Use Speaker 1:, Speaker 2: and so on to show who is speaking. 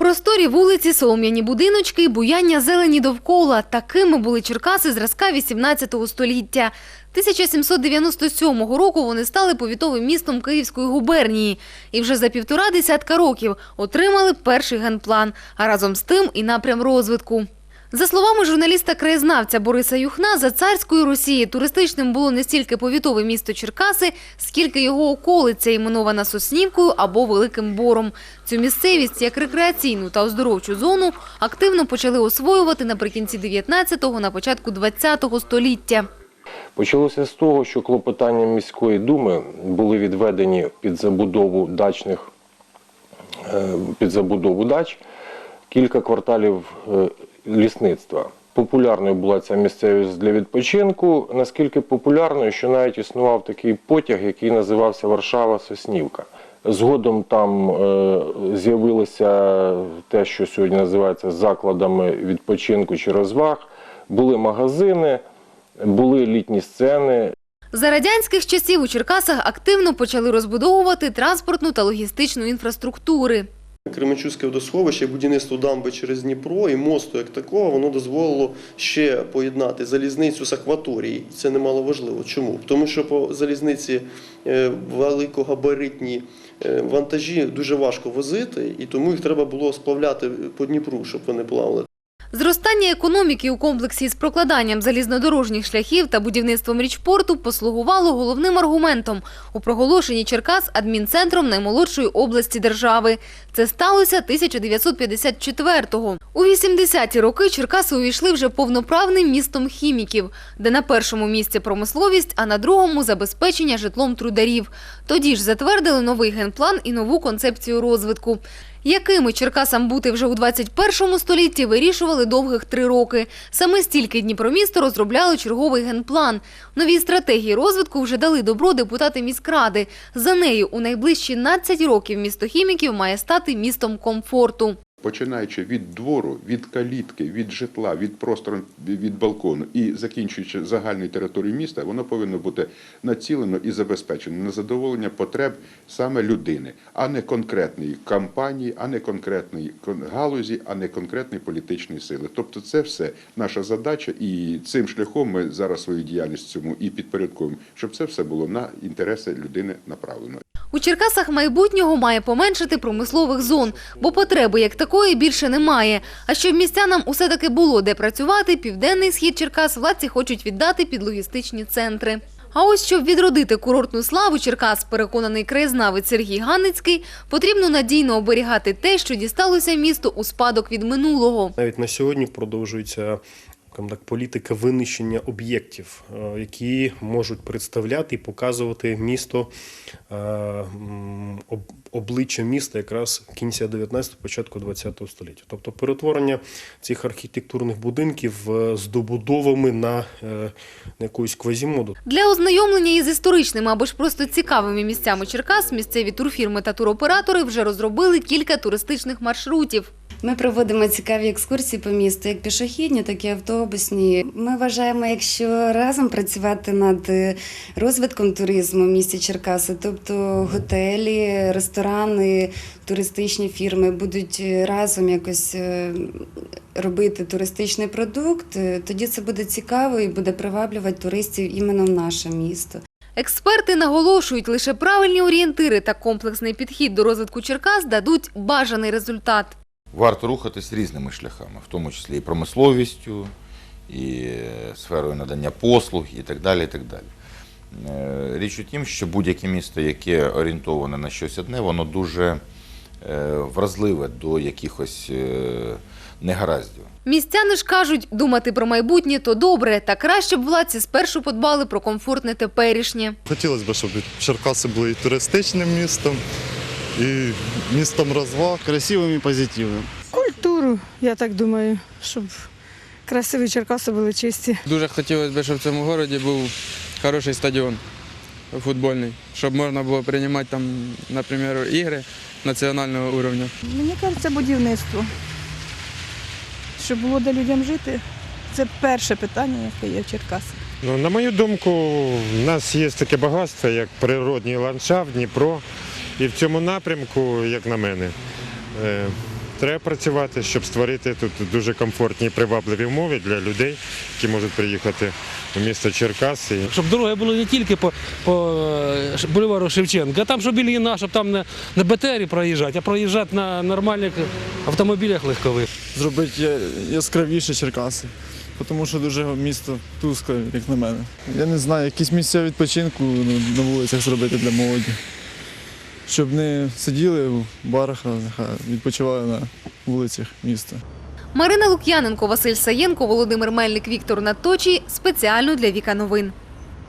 Speaker 1: Просторі вулиці, солом'яні будиночки буяння зелені довкола. Такими були Черкаси зразка 18 століття. 1797 року вони стали повітовим містом Київської губернії. І вже за півтора десятка років отримали перший генплан, а разом з тим і напрям розвитку. За словами журналіста-краєзнавця Бориса Юхна, за царської Росії туристичним було не стільки повітове місто Черкаси, скільки його околиця, іменована Соснівкою або Великим Бором. Цю місцевість як рекреаційну та оздоровчу зону активно почали освоювати наприкінці 19-го, на початку 20-го століття.
Speaker 2: Почалося з того, що клопотанням міської думи були відведені під забудову дачних е, під забудову дач кілька кварталів е, лісництва. Популярною була ця місцевість для відпочинку, наскільки популярною, що навіть існував такий потяг, який називався Варшава Соснівка. Згодом там е, з'явилося те, що сьогодні називається закладами відпочинку чи розваг. Були магазини, були літні сцени,
Speaker 1: За радянських часів у Черкасах активно почали розбудовувати транспортну та логістичну інфраструктури.
Speaker 3: Кременчуцьке водосховище, будівництво дамби через Дніпро і мосту як такого, воно дозволило ще поєднати залізницю з акваторії. Це немало важливо. Чому? Тому що по залізниці е, великогабаритні е, вантажі дуже важко возити, і тому їх треба було сплавляти по Дніпру, щоб вони плавали.
Speaker 1: Зростання економіки у комплексі з прокладанням залізнодорожніх шляхів та будівництвом річпорту послугувало головним аргументом у проголошенні Черкас адмінцентром наймолодшої області держави. Це сталося 1954-го. У 80-ті роки Черкаси увійшли вже повноправним містом хіміків, де на першому місці промисловість, а на другому – забезпечення житлом трударів. Тоді ж затвердили новий генплан і нову концепцію розвитку. Якими Черкасам бути вже у 21 столітті вирішували довгих три роки. Саме стільки Дніпромісто розробляли черговий генплан. Нові стратегії розвитку вже дали добро депутати міськради. За нею у найближчі 12 років місто хіміків має стати містом комфорту.
Speaker 4: Починаючи від двору, від калітки, від житла, від простору, від балкону і закінчуючи загальною територією міста, воно повинно бути націлено і забезпечено на задоволення потреб саме людини, а не конкретної кампанії, а не конкретної кон- галузі, а не конкретної політичної сили. Тобто, це все наша задача, і цим шляхом ми зараз свою діяльність цьому і підпорядкуємо, щоб це все було на інтереси людини направлено.
Speaker 1: У Черкасах майбутнього має поменшити промислових зон, бо потреби як такої більше немає. А щоб містянам усе таки було де працювати, південний схід Черкас владці хочуть віддати під логістичні центри. А ось щоб відродити курортну славу Черкас, переконаний краєзнавець Сергій Ганницький, потрібно надійно оберігати те, що дісталося місту у спадок від минулого.
Speaker 5: Навіть на сьогодні продовжується так, політика винищення об'єктів, е, які можуть представляти і показувати місто, е, обличчя міста якраз кінця 19 початку 20 століття. Тобто перетворення цих архітектурних будинків е, з добудовами на якусь квазімоду.
Speaker 1: Для ознайомлення із історичними або ж просто цікавими місцями Черкас місцеві турфірми та туроператори вже розробили кілька туристичних маршрутів.
Speaker 6: Ми проводимо цікаві екскурсії по місту, як пішохідні, так і автобусні. Ми вважаємо, якщо разом працювати над е, розвитком туризму в місті Черкаси, тобто готелі, ресторани, туристичні фірми будуть е, разом якось е, робити туристичний продукт, тоді це буде цікаво і буде приваблювати туристів іменно в наше місто.
Speaker 1: Експерти наголошують, лише правильні орієнтири та комплексний підхід до розвитку Черкас дадуть бажаний результат.
Speaker 7: Варто рухатись різними шляхами, в тому числі і промисловістю, і е, сферою надання послуг, і так далі. І так далі. Е, Річ у тім, що будь-яке місто, яке орієнтоване на щось одне, воно дуже е, вразливе до якихось негараздів.
Speaker 1: Містяни ж кажуть, думати про майбутнє то добре, та краще б владці спершу подбали про комфортне теперішнє.
Speaker 8: Хотілося б, щоб Черкаси були і туристичним містом, і містом розваг.
Speaker 9: красивим і позитивним.
Speaker 10: Культуру, я так думаю, щоб красиві Черкаси були чисті.
Speaker 11: Дуже хотілося б, щоб в цьому місті був хороший стадіон футбольний, щоб можна було приймати там, наприклад, ігри національного рівня.
Speaker 10: Мені кажеться, будівництво. Щоб було де людям жити, це перше питання, яке є в Черкасах.
Speaker 12: Ну, на мою думку, в нас є таке багатство, як природній ландшафт, Дніпро. І в цьому напрямку, як на мене, е, Треба працювати, щоб створити тут дуже комфортні і привабливі умови для людей, які можуть приїхати у місто Черкаси.
Speaker 9: Щоб дороги були не тільки по, по е, бульвару Шевченка, а там, щоб Ільїна, щоб там не на БТРі проїжджати, а проїжджати на нормальних автомобілях легкових.
Speaker 13: зробити яскравіше Черкаси, тому що дуже місто тускле, як на мене. Я не знаю, якісь місця відпочинку на вулицях зробити для молоді. Щоб не сиділи в барах, а відпочивали на вулицях міста.
Speaker 1: Марина Лук'яненко, Василь Саєнко, Володимир Мельник, Віктор Наточій. Спеціально для Віка Новин.